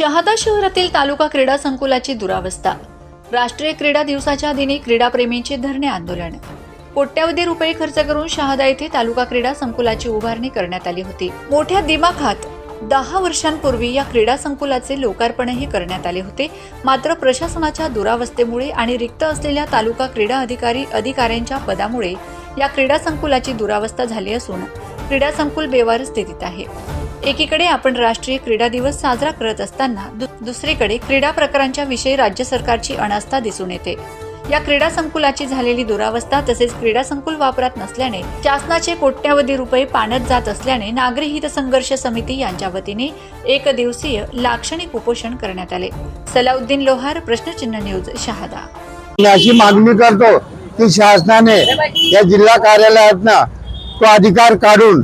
शहादा शहरातील तालुका क्रीडा संकुलाची दुरावस्था. राष्ट्रीय क्रीडा दिवसाच्या दिनी क्रीडाप्रेमींचे धरणे आंदोलन. कोट्यवधी रुपये खर्च करून शहादा येथे तालुका क्रीडा संकुलाची उभारणी करण्यात आली होती. मोठ्या दिमाखात दहा वर्षांपूर्वी या क्रीडा संकुलाचे लोकार्पणही करण्यात आले होते. मात्र प्रशासनाच्या दुरावस्थेमुळे आणि रिक्त असलेल्या तालुका क्रीडा अधिकारी अधिकाऱ्यांच्या पदामुळे या क्रीडा संकुलाची दुरावस्था झाली असून क्रीडा संकुल बेवार स्थितीत आहे. एकीकडे आपण राष्ट्रीय क्रीडा दिवस साजरा करत असताना दु- दुसरीकडे क्रीडा प्रकारांच्या विषयी राज्य सरकारची अनास्था दिसून येते. या क्रीडा संकुलाची झालेली दुरावस्था तसेच क्रीडा संकुल वापरात नसल्याने शासनाचे कोट्यावधी रुपये पाण्यात जात असल्याने नागरी हित संघर्ष समिती यांच्या वतीने एक दिवसीय लाक्षणिक उपोषण करण्यात आले. सलाउद्दीन लोहार प्रश्नचिन्ह न्यूज शहादा. अशी मागणी करतो की शासनाने या जिल्हा कार्यालयातनं तो अधिकार काढून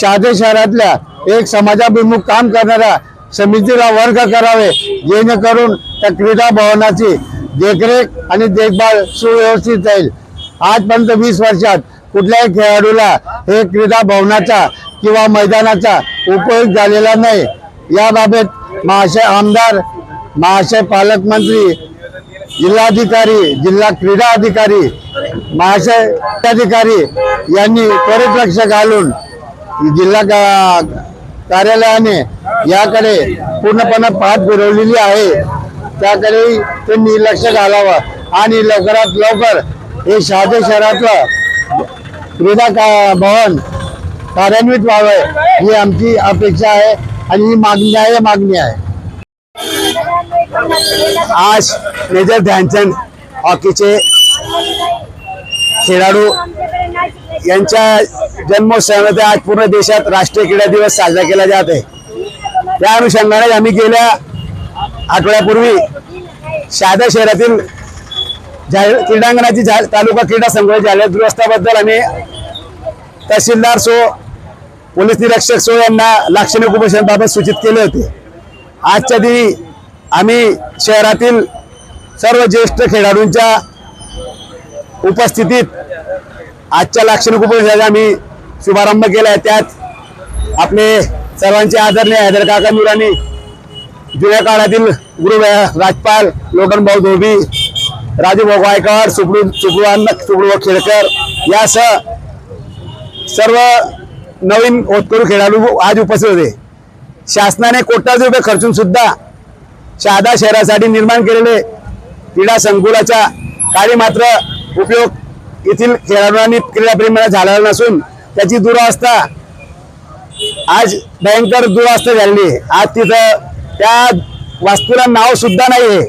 शहादे शहरातल्या एक समाजाभिमुख काम करणाऱ्या समितीला वर्ग करावे जेणेकरून त्या क्रीडा भवनाची देखरेख आणि देखभाल सुव्यवस्थित जाईल. आजपर्यंत वीस वर्षात कुठल्याही खेळाडूला हे क्रीडा भवनाचा किंवा मैदानाचा उपयोग झालेला नाही. याबाबत महाशय आमदार महाशय पालकमंत्री जिल्हाधिकारी जिल्हा क्रीडा अधिकारी महाशय अधिकारी यांनी त्वरित लक्ष घालून जिल्हा कार्यालयाने याकडे पूर्णपणे पाठ फिरवलेली आहे. त्याकडे त्यांनी लक्ष घालावं आणि लवकरात लवकर हे शहादे शहरातलं क्रीडा का भवन कार्यान्वित व्हावं ही आमची अपेक्षा आहे आणि ही मागणी आहे मागणी आहे. आज मेजर ध्यानचंद हॉकीचे खेळाडू यांच्या जन्मोत्सवामध्ये आज पूर्ण देशात राष्ट्रीय क्रीडा दिवस साजरा केला जात आहे. त्या अनुषंगाने आम्ही गेल्या आठवड्यापूर्वी शहादा शहरातील जाहीर क्रीडांगणाची जा- तालुका क्रीडा संघ झाल्या दुरुस्ताबद्दल आम्ही तहसीलदार सो पोलीस निरीक्षक सो यांना लाक्षणिक उपोषणाबाबत सूचित केले होते. आजच्या दिनी आम्ही शहरातील सर्व ज्येष्ठ खेळाडूंच्या उपस्थितीत आजच्या लाक्षणिक उपोषणाचा आम्ही शुभारंभ केला आहे त्यात आपले सर्वांचे आदरणीय हैदर काका नुरानी जुन्या काळातील गुरु राजपाल लोकन भाऊ धोबी राजू गायकर सुपडू सुपडू सुपडू खेळकर यासह सर्व नवीन होतकरू खेळाडू आज उपस्थित होते. शासनाने कोट्यावधी रुपये खर्चून सुद्धा शहादा शहरासाठी निर्माण केलेले क्रीडा संकुलाचा काही मात्र उपयोग येथील खेळाडूंनी क्रीडाप्रेमीला झालेला नसून त्याची दुरावस्था आज भयंकर दुरावस्था झाली आहे. आज तिथं त्या वास्तूला नाव सुद्धा नाही आहे.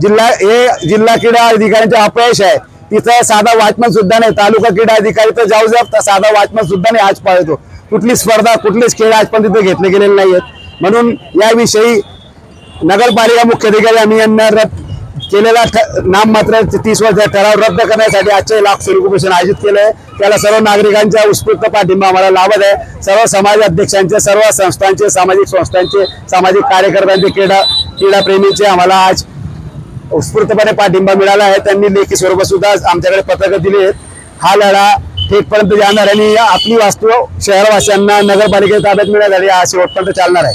जिल्हा हे जिल्हा क्रीडा अधिकाऱ्यांचे अपयश आहे. तिथं साधा वॉचमन सुद्धा नाही. तालुका क्रीडा अधिकारी तर जाऊ जाऊ तर साधा वॉचमन सुद्धा नाही आज पाळतो. कुठली स्पर्धा कुठलेच खेळ आज पण तिथे घेतले गेलेले नाही आहेत म्हणून याविषयी नगरपालिका मुख्याधिकारी आम्ही यांना केलेला ठ- नाममात्र तीस वर्ष ठराव रद्द करण्यासाठी आजचे लाख स्वरूप आयोजित केलं आहे. त्याला सर्व नागरिकांच्या उत्स्फूर्त पाठिंबा आम्हाला लाभत आहे. सर्व समाज अध्यक्षांचे सर्व संस्थांचे सामाजिक संस्थांचे सामाजिक कार्यकर्त्यांचे क्रीडा क्रीडाप्रेमीचे आम्हाला आज उत्स्फूर्तपणे पाठिंबा मिळाला आहे. त्यांनी लेखी स्वरूपात सुद्धा आमच्याकडे पत्रकं दिली आहेत. हा लढा थेटपर्यंत जाणार आणि आपली वास्तू शहरवासियांना नगरपालिकेच्या ताब्यात मिळण्यासाठी हा शेवटपर्यंत चालणार आहे.